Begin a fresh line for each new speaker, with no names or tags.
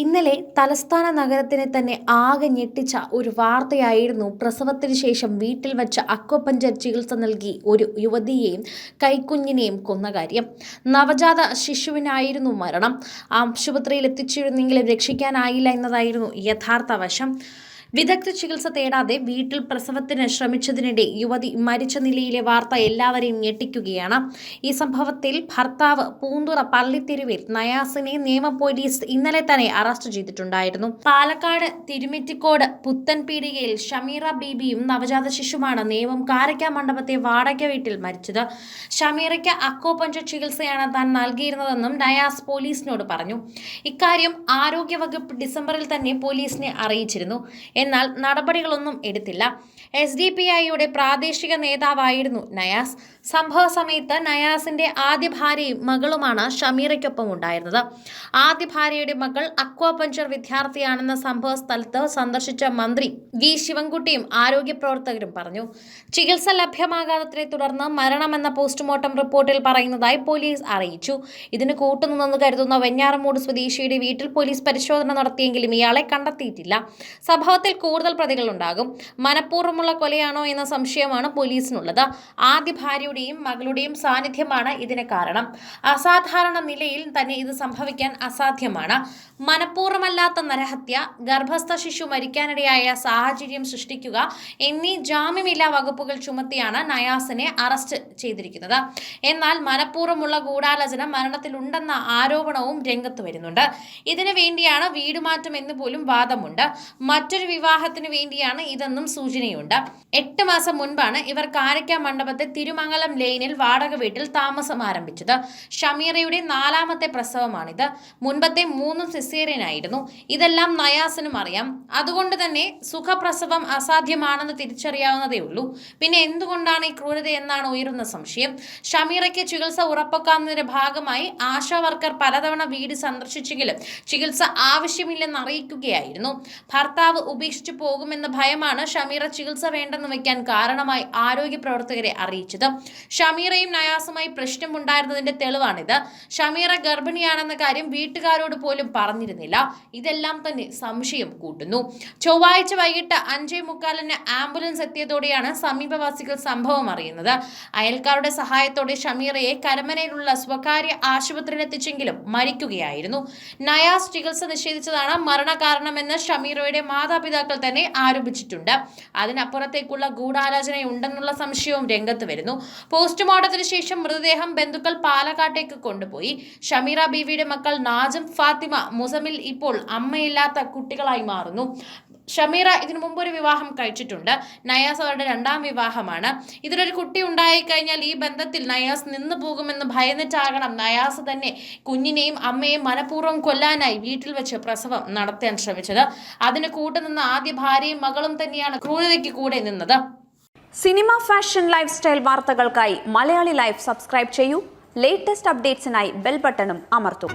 ഇന്നലെ തലസ്ഥാന നഗരത്തിനെ തന്നെ ആകെ ഞെട്ടിച്ച ഒരു വാർത്തയായിരുന്നു പ്രസവത്തിന് ശേഷം വീട്ടിൽ വച്ച അക്വപഞ്ചർ ചികിത്സ നൽകി ഒരു യുവതിയെയും കൈക്കുഞ്ഞിനെയും കൊന്ന കാര്യം. നവജാത ശിശുവിനായിരുന്നു മരണം. ആശുപത്രിയിൽ എത്തിച്ചിരുന്നെങ്കിലും രക്ഷിക്കാനായില്ല എന്നതായിരുന്നു യഥാർത്ഥ വശം. വിദഗ്ധ ചികിത്സ തേടാതെ വീട്ടിൽ പ്രസവത്തിന് ശ്രമിച്ചതിനിടെ യുവതി മരിച്ച നിലയിലെ വാർത്ത എല്ലാവരെയും ഞെട്ടിക്കുകയാണ്. ഈ സംഭവത്തിൽ ഭർത്താവ് പൂന്തുറ പള്ളിത്തെരുവിൽ നയാസിനെ നിയമ പോലീസ് ഇന്നലെ തന്നെ അറസ്റ്റ് ചെയ്തിട്ടുണ്ടായിരുന്നു. പാലക്കാട് തിരുമിറ്റിക്കോട് പുത്തൻപീടികയിൽ ഷമീറ ബീബിയും നവജാത ശിശുമാണ് നിയമം കാരക്ക മണ്ഡപത്തെ വാടക വീട്ടിൽ മരിച്ചത്. ഷമീറയ്ക്ക് അക്കോപഞ്ച ചികിത്സയാണ് താൻ നൽകിയിരുന്നതെന്നും നയാസ് പോലീസിനോട് പറഞ്ഞു. ഇക്കാര്യം ആരോഗ്യവകുപ്പ് ഡിസംബറിൽ തന്നെ പോലീസിനെ അറിയിച്ചിരുന്നു. എന്നാൽ നടപടികളൊന്നും എടുത്തില്ല. എസ് ഡി പി ഐയുടെ പ്രാദേശിക നേതാവായിരുന്നു നയാസ്. സംഭവ സമയത്ത് നയാസിന്റെ ആദ്യ ഭാര്യയും മകളുമാണ് ഷമീറയ്ക്കൊപ്പം ഉണ്ടായിരുന്നത്. ആദ്യ ഭാര്യയുടെ മകൾ അക്വാപഞ്ചർ വിദ്യാർത്ഥിയാണെന്ന സംഭവ സ്ഥലത്ത് സന്ദർശിച്ച മന്ത്രി വി ശിവൻകുട്ടിയും ആരോഗ്യ പ്രവർത്തകരും പറഞ്ഞു. ചികിത്സ ലഭ്യമാകാത്തതിനെ തുടർന്ന് മരണമെന്ന പോസ്റ്റ്മോർട്ടം റിപ്പോർട്ടിൽ പറയുന്നതായി പോലീസ് അറിയിച്ചു. ഇതിന് കൂട്ടുനിന്നെന്ന് കരുതുന്ന വെഞ്ഞാറമൂട് സ്വദേശിയുടെ വീട്ടിൽ പോലീസ് പരിശോധന നടത്തിയെങ്കിലും ഇയാളെ കണ്ടെത്തിയിട്ടില്ല. സംഭവത്തിൽ കൂടുതൽ പ്രതികളുണ്ടാകും. മനഃപൂർവമുള്ള കൊലയാണോ എന്ന സംശയമാണ് പോലീസിനുള്ളത്. ആദ്യ ഭാര്യയുടെയും മകളുടെയും സാന്നിധ്യമാണ് ഇതിന് കാരണം. അസാധാരണ നിലയിൽ തന്നെ ഇത് സംഭവിക്കാൻ അസാധ്യമാണ്. മനഃപൂർവമല്ലാത്ത നരഹത്യ ഗർഭസ്ഥ ശിശു മരിക്കാനിടയായ സാഹചര്യം സൃഷ്ടിക്കുക എന്നീ ജാമ്യമില്ലാ വകുപ്പുകൾ ചുമത്തിയാണ് നയാസിനെ അറസ്റ്റ് ചെയ്തിരിക്കുന്നത്. എന്നാൽ മനഃപൂർവമുള്ള ഗൂഢാലോചന മരണത്തിലുണ്ടെന്ന ആരോപണവും രംഗത്ത് വരുന്നുണ്ട്. ഇതിനു വേണ്ടിയാണ് വീടുമാറ്റം എന്ന് പോലും വാദമുണ്ട്. മറ്റൊരു വിവാഹത്തിന് വേണ്ടിയാണ് ഇതെന്നും സൂചനയുണ്ട്. എട്ട് മാസം മുൻപാണ് ഇവർ കാരക്ക മണ്ഡപത്തെ തിരുമംഗലം ലൈനിൽ വാടക വീട്ടിൽ താമസം ആരംഭിച്ചത്. ഷമീറയുടെ നാലാമത്തെ പ്രസവമാണിത്. മുൻപത്തെ മൂന്നും സിസേറിയനായിരുന്നു. ഇതെല്ലാം നയാസിനും അറിയാം. അതുകൊണ്ട് തന്നെ സുഖപ്രസവം അസാധ്യമാണെന്ന് തിരിച്ചറിയാവുന്നതേ ഉള്ളൂ. പിന്നെ എന്തുകൊണ്ടാണ് ഈ ക്രൂരത എന്നാണ് ഉയരുന്ന സംശയം. ഷമീറയ്ക്ക് ചികിത്സ ഉറപ്പാക്കുന്നതിന്റെ ഭാഗമായി ആശാ വർക്കർ പലതവണ വീട് സന്ദർശിച്ചെങ്കിലും ചികിത്സ ആവശ്യമില്ലെന്ന് അറിയിക്കുകയായിരുന്നു. ഭർത്താവ് ഉപേക്ഷിച്ചു പോകുമെന്ന ഭയമാണ് ഷമീറ ചികിത്സ വേണ്ടെന്ന് വയ്ക്കാൻ കാരണമായി ആരോഗ്യ പ്രവർത്തകരെ അറിയിച്ചത്. ഷമീറയും നയാസുമായി പ്രശ്നമുണ്ടായിരുന്നതിന്റെ തെളിവാണിത്. ഷമീറ ഗർഭിണിയാണെന്ന കാര്യം വീട്ടുകാരോട് പോലും പറഞ്ഞിരുന്നില്ല. ഇതെല്ലാം തന്നെ സംശയം കൂട്ടുന്നു. ചൊവ്വാഴ്ച വൈകിട്ട് അഞ്ചേ മുക്കാലിന് ആംബുലൻസ് എത്തിയതോടെയാണ് സമീപവാസികൾ സംഭവം അറിയുന്നത്. അയൽക്കാരുടെ സഹായത്തോടെ ഷമീറയെ കരമനയിലുള്ള സ്വകാര്യ ആശുപത്രിയിൽ എത്തിച്ചെങ്കിലും മരിക്കുകയായിരുന്നു. നയാസ് ചികിത്സ നിഷേധിച്ചതാണ് മരണകാരണമെന്ന് ഷമീറയുടെ മാതാപിതാക്കൾ തന്നെ ആരോപിച്ചിട്ടുണ്ട്. അതിനപ്പുറത്തേക്കുള്ള ഗൂഢാലോചനയുണ്ടെന്നുള്ള സംശയവും രംഗത്ത് വരുന്നു. പോസ്റ്റ്മോർട്ടത്തിന് ശേഷം മൃതദേഹം ബന്ധുക്കൾ പാലക്കാട്ടേക്ക് കൊണ്ടുപോയി. ഷമീറ ബീവിയുടെ മക്കൾ നാജം ഫാത്തിമ മുസമിൽ ഇപ്പോൾ അമ്മയില്ലാത്ത കുട്ടികളായി മാറുന്നു. ഷമീറ ഇതിനു മുമ്പ് ഒരു വിവാഹം കഴിച്ചിട്ടുണ്ട്. നയാസ് അവരുടെ രണ്ടാം വിവാഹമാണ്. ഇതിലൊരു കുട്ടി ഉണ്ടായിക്കഴിഞ്ഞാൽ ഈ ബന്ധത്തിൽ നയാസ് നിന്നു പോകുമെന്ന് ഭയന്നിട്ടാകണം നയാസ് തന്നെ കുഞ്ഞിനെയും അമ്മയെയും മനഃപൂർവം കൊല്ലാനായി വീട്ടിൽ വെച്ച് പ്രസവം നടത്താൻ ശ്രമിച്ചത്. അതിന് കൂട്ടുനിന്ന ആദ്യ ഭാര്യയും മകളും തന്നെയാണ് ക്രൂരതയ്ക്ക് കൂടെ നിന്നത്.
സിനിമ ഫാഷൻ ലൈഫ് സ്റ്റൈൽ വാർത്തകൾക്കായി മലയാളി ലൈഫ് സബ്സ്ക്രൈബ് ചെയ്യൂ. ലേറ്റസ്റ്റ് അപ്ഡേറ്റ്സിനായി ബെൽ ബട്ടണും അമർത്തൂ.